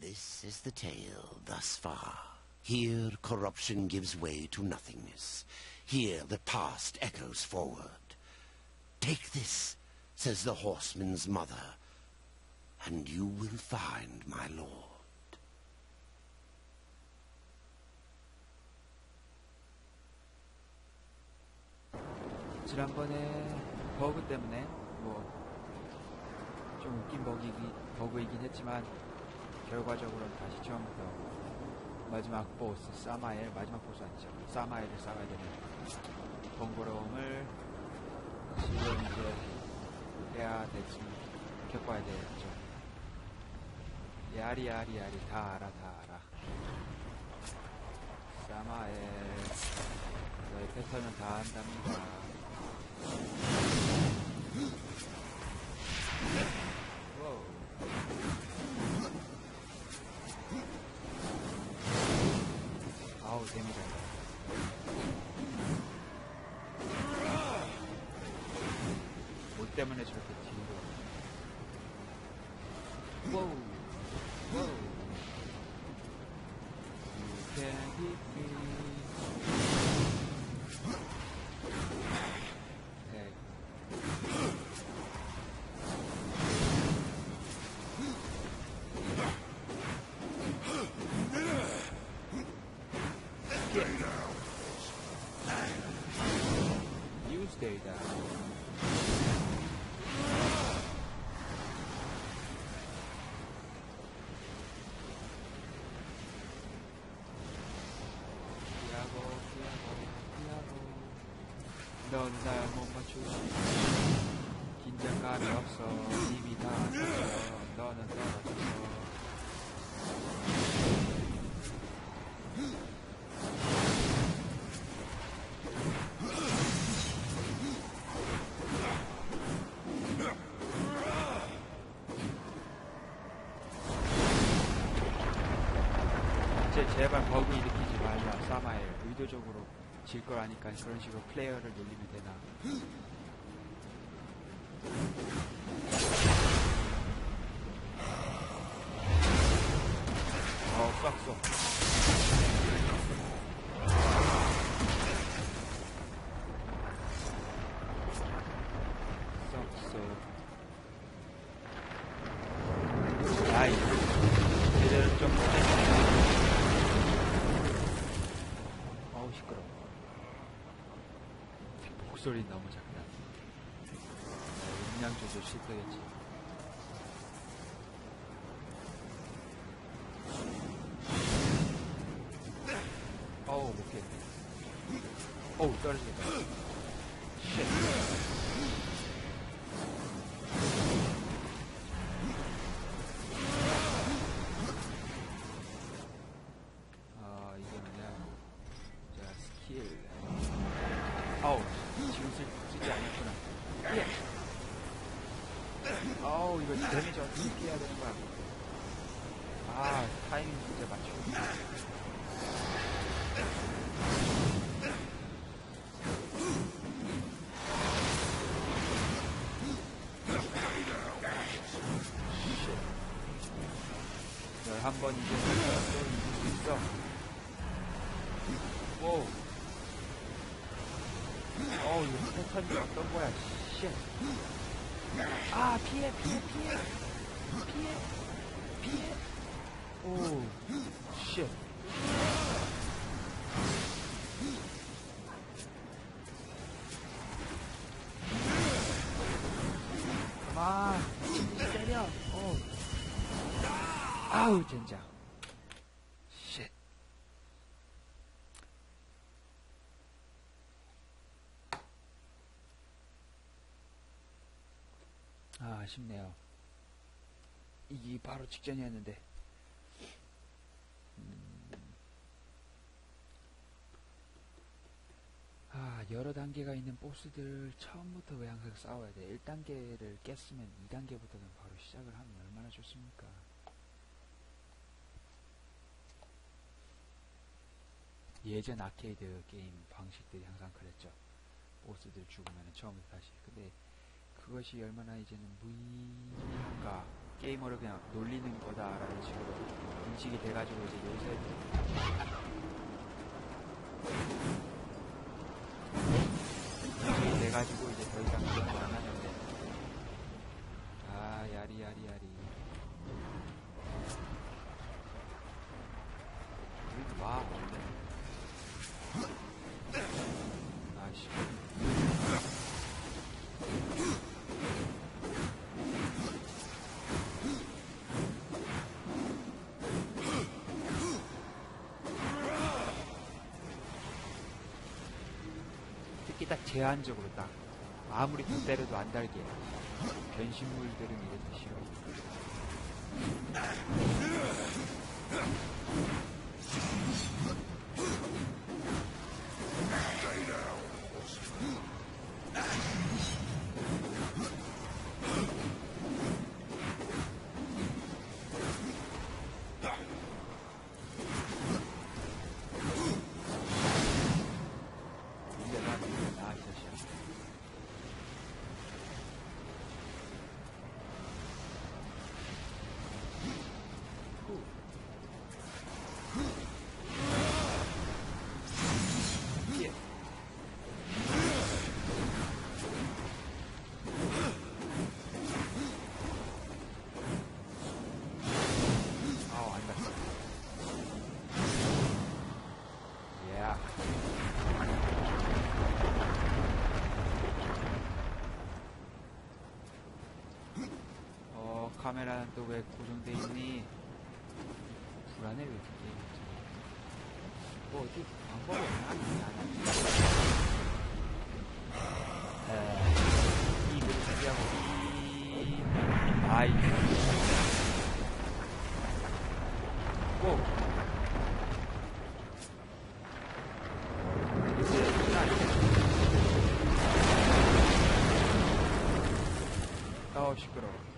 This is the tale thus far. Here corruption gives way to nothingness. Here the past echoes forward. Take this, says the horseman's mother, and you will find my lord. 지난번에 버그 때문에 뭐 좀 웃긴 버기기, 버그이긴 했지만 결과적으로는 다시 처음부터 마지막 보스 사마엘 마지막 보스 아니죠? 사마엘을 싸가야 되는 번거로움을 지금 이제 해야 될지 겪어야 되겠죠. 야리 야리 야리 다 알아 다 알아. 사마엘 너의 패턴은 다 안답니다 와우. 데미지 뭐 때문에 저렇게 뒤로 와우. 와우. You can hit me 넌 날 못 맞추지. 긴장감이 없어. 이미 다 왔어 너는 떨어졌어. 제, 제발 버그 일으키지 말라 사마엘. 의도적으로 질걸 아니까 그런 식으로 플레이어를 놀리면 되나 어 쐈어 쐈어 아이 제대로 좀 해주네 어우 시끄러워 목소리 너무 작다. 네, 음량 조절 실패겠지. 어우 못겠네 어우 떨어지겠다 어떻게 피해야 되는 거야 아 타이밍 진짜 맞추고 한번 이제 있어 오. 어우, 이거 패턴이 어떤 거야, 씨. 아, 피해, 피해, 피해. 오, 씨. 아, 때려. 어. 아우, 젠장. 쉣. 아, 아쉽네요. 이게 바로 직전이었는데. 음. 아, 여러 단계가 있는 보스들 처음부터 왜 항상 싸워야 돼? 1단계를 깼으면 2단계부터는 바로 시작을 하면 얼마나 좋습니까? 예전 아케이드 게임 방식들이 항상 그랬죠. 보스들 죽으면 처음부터 다시. 근데 그것이 얼마나 이제는 무의미한가 게이머를 그냥 놀리는 거다라는 식으로 인식이 돼가지고 이제 요새 인식이 돼가지고 이제 더 이상 그런 딱 제한적으로 딱 아무리 돈 때려도 안 달게 변신물들은 이래서 싫어 어 카메라는 또왜 고정돼 있니? 불안해 왜 이렇게 뭐 어디 방법이 없나? 안 에, 이를 준비하고 이 아이 고 이제 아니야 아우 시끄러워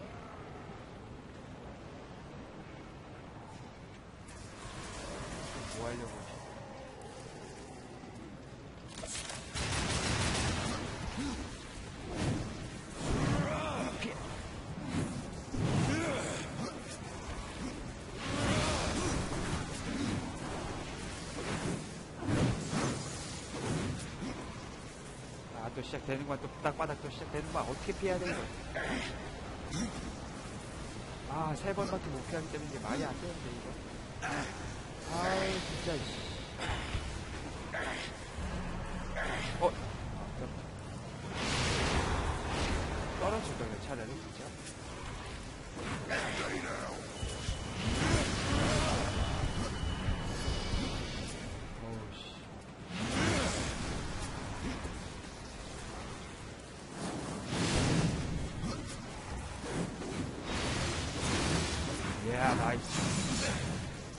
뭐 하려고 하지? 피해. 아, 또 시작되는구만. 또 바닥바닥 또 시작되는구만. 어떻게 피해야 돼, 이거? 아, 세 번밖에 못 피하기 때문에 이게 말이 안 되는데, 이거. 아유, 진짜,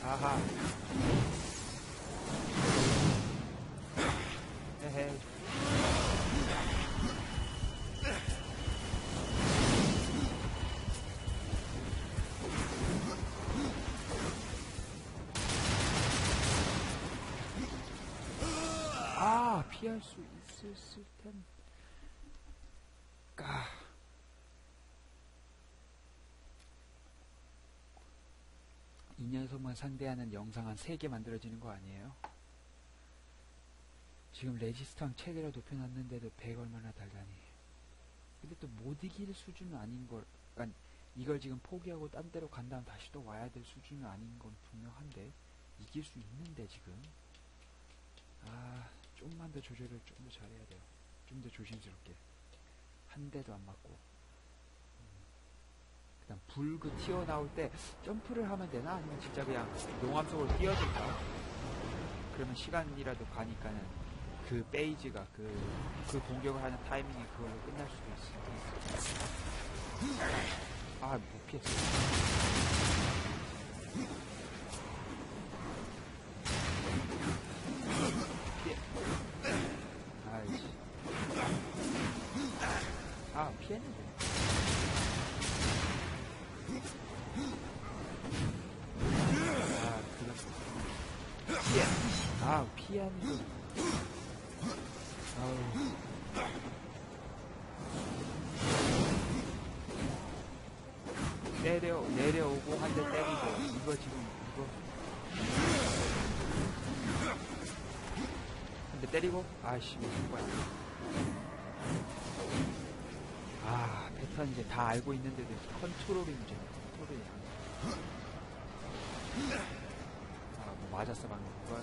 아하. 에헤. 아, 피할 수 있었을 텐데. 2년소만 상대하는 영상 한 3개 만들어지는 거 아니에요? 지금 레지스탕 최대로 높여놨는데도 100 얼마나 달다니. 근데 또 못 이길 수준은 아닌걸 그러니까 이걸 지금 포기하고 딴 데로 간 다음 다시 또 와야 될 수준은 아닌 건 분명한데 이길 수 있는데 지금? 아 좀만 더 조절을 좀 더 잘해야 돼요. 좀 더 조심스럽게. 한 대도 안 맞고. 그다음 불그 튀어나올 때 점프를 하면 되나? 아니면 진짜 그냥 용암 속으로 뛰어들까? 그러면 시간이라도 가니까는 그 페이지가 그, 그 공격을 하는 타이밍이 그걸로 끝날 수도 있으니까. 아, 못 피했어. 아, 피하는 거. 아우. 때려. 대 때리고 이거 지금 이거 근데 때리고 아씨 무슨 거야 아 패턴 이제 다 알고 있는데도 컨트롤이 문제야 컨트롤이 아뭐 맞았어 방금 그걸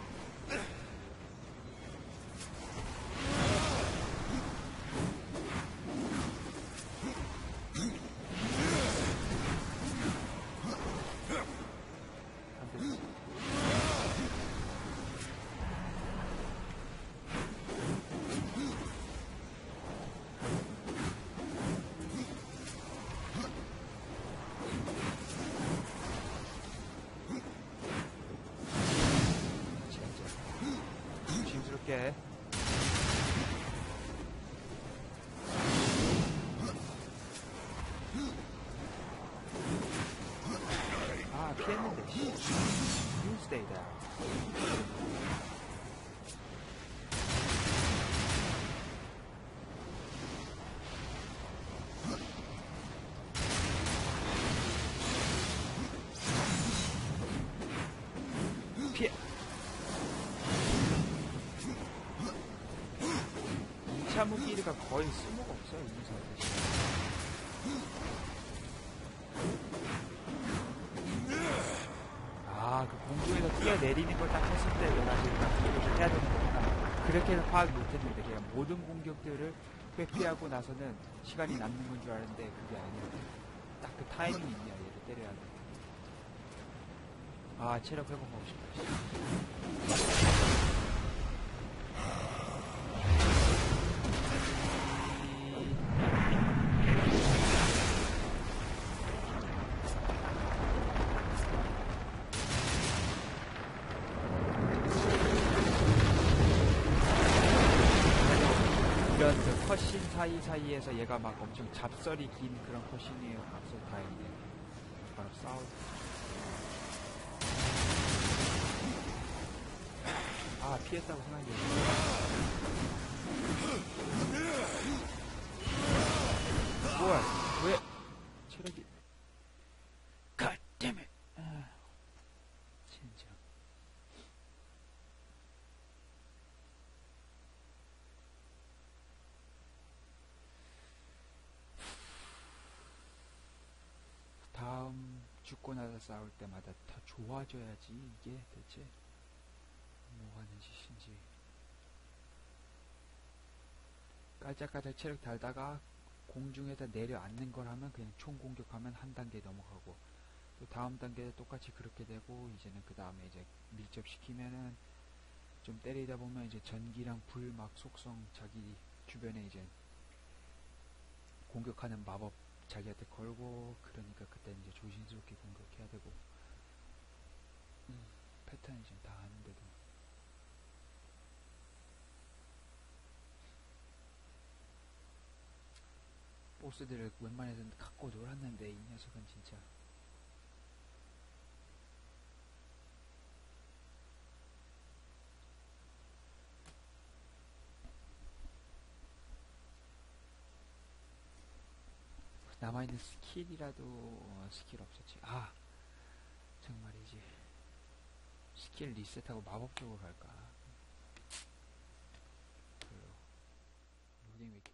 stay there. 피해. 2차 무기가 거의 쓸모가 없어요, 이 상태에 내리는 걸딱 했을 때딱 공격을 해야 되는 거구나. 그렇게는 파악 못했는데 그냥 모든 공격들을 회피하고 나서는 시간이 남는 건 줄 알았는데 그게 아니야. 딱 그 타이밍이 있냐, 얘를 때려야 돼. 아, 체력 회복하고 싶다. 사이사이에서 얘가 막 엄청 잡설이 긴 그런 컷신이에요. 앞서 다행이네. 바로 싸우. 아, 피했다고 생각이 뭐야, 왜? 체력이. God damn it. 아, 진짜. 다음 죽고 나서 싸울 때마다 더 좋아져야지 이게 대체 뭐 하는 짓인지. 깔짝깔짝 체력 달다가 공중에다 내려앉는 걸 하면 그냥 총 공격하면 한 단계 넘어가고 또 다음 단계도 똑같이 그렇게 되고 이제는 그 다음에 이제 밀접시키면은 좀 때리다 보면 이제 전기랑 불 막 속성 자기 주변에 이제 공격하는 마법 자기한테 걸고 그러니까 그때 이제 조심스럽게 공격해야 되고. 음, 패턴이 지금 다 아는데도. 보스들을 웬만해서 갖고 놀았는데 이 녀석은 진짜 남아있는 스킬이라도 어, 스킬 없었지. 아 정말이지 스킬 리셋하고 마법 쪽으로 갈까? 로딩 왜 이렇게